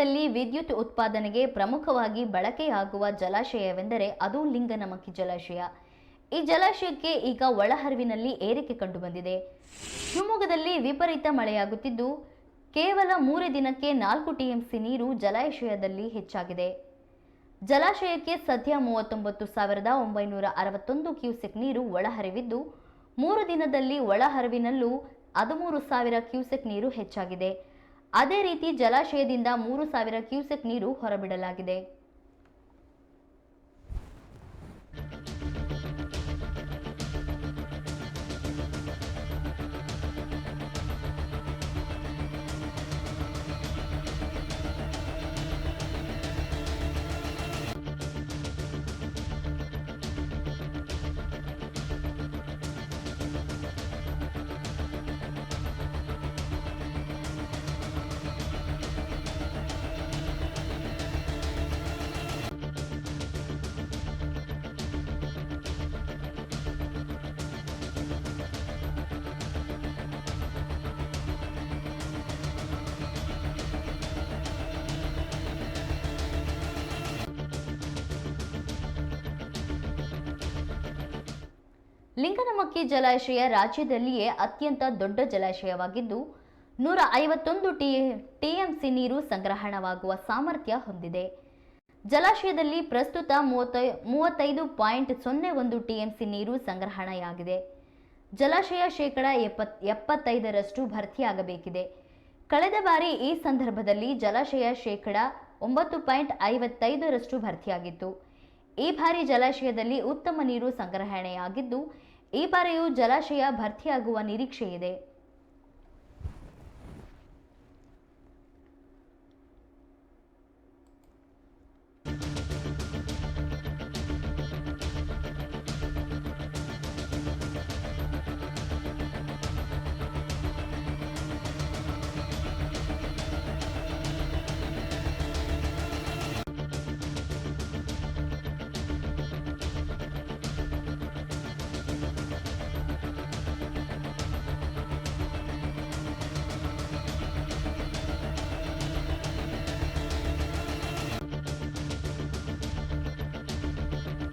ಶಿವಮೊಗ್ಗದಲ್ಲಿ ವಿದ್ಯುತ್ ಉತ್ಪಾದನೆಗೆ ಪ್ರಮುಖವಾಗಿ ಬಳಕೆಯಾಗುವ ಜಲಾಶಯವೆಂದರೆ ಅದು ಲಿಂಗನಮಕ್ಕಿ ಜಲಾಶಯ. ಈ ಜಲಾಶಯಕ್ಕೆ ಈಗ ಒಳಹರಿವಿನಲ್ಲಿ ಏರಿಕೆ ಕಂಡುಬಂದಿದೆ. ಶಿವಮೊಗ್ಗದಲ್ಲಿ ವಿಪರೀತ ಮಳೆಯಾಗುತ್ತಿದ್ದು, ಕೇವಲ ಮೂರೇ ದಿನಕ್ಕೆ ನಾಲ್ಕು ಟಿಎಂಸಿ ನೀರು ಜಲಾಶಯದಲ್ಲಿ ಹೆಚ್ಚಾಗಿದೆ. ಜಲಾಶಯಕ್ಕೆ ಸದ್ಯ ಮೂವತ್ತೊಂಬತ್ತು ಸಾವಿರದ ಒಂಬೈನೂರ ಅರವತ್ತೊಂದು ಕ್ಯೂಸೆಕ್ ನೀರು ಒಳಹರಿವಿದ್ದು, ಮೂರು ದಿನದಲ್ಲಿ ಒಳಹರಿವಿನಲ್ಲೂ ಹದಿಮೂರು ಸಾವಿರ ಕ್ಯೂಸೆಕ್ ನೀರು ಹೆಚ್ಚಾಗಿದೆ. ಅದೇ ರೀತಿ ಜಲಾಶಯದಿಂದ ಮೂರು ಸಾವಿರ ಕ್ಯೂಸೆಕ್ ನೀರು ಹೊರಬಿಡಲಾಗಿದೆ. ಲಿಂಗನಮಕ್ಕಿ ಜಲಾಶಯ ರಾಜ್ಯದಲ್ಲಿಯೇ ಅತ್ಯಂತ ದೊಡ್ಡ ಜಲಾಶಯವಾಗಿದ್ದು, ನೂರ ಐವತ್ತೊಂದು ಟಿ, ಟಿಎಂಸಿ ನೀರು ಸಂಗ್ರಹಣವಾಗುವ ಸಾಮರ್ಥ್ಯ ಹೊಂದಿದೆ. ಜಲಾಶಯದಲ್ಲಿ ಪ್ರಸ್ತುತ ಮೂವತ್ತೈ, ಮೂವತ್ತೈದು ಪಾಯಿಂಟ್ ಸೊನ್ನೆ ಒಂದು ಟಿಎಂಸಿ ನೀರು ಸಂಗ್ರಹಣೆಯಾಗಿದೆ. ಜಲಾಶಯ ಶೇಕಡ ಎಪ್ಪತ್, ಎಪ್ಪತ್ತೈದರಷ್ಟು ಭರ್ತಿಯಾಗಬೇಕಿದೆ. ಕಳೆದ ಬಾರಿ ಈ ಸಂದರ್ಭದಲ್ಲಿ ಜಲಾಶಯ ಶೇಕಡ ಒಂಬತ್ತು ಪಾಯಿಂಟ್ ಐವತ್ತೈದರಷ್ಟು ಭರ್ತಿಯಾಗಿತ್ತು. ಈ ಬಾರಿ ಜಲಾಶಯದಲ್ಲಿ ಉತ್ತಮ ನೀರು ಸಂಗ್ರಹಣೆಯಾಗಿದ್ದು ಈ ಬಾರಿಯೂ ಜಲಾಶಯ ಭರ್ತಿಯಾಗುವ ನಿರೀಕ್ಷೆ ಇದೆ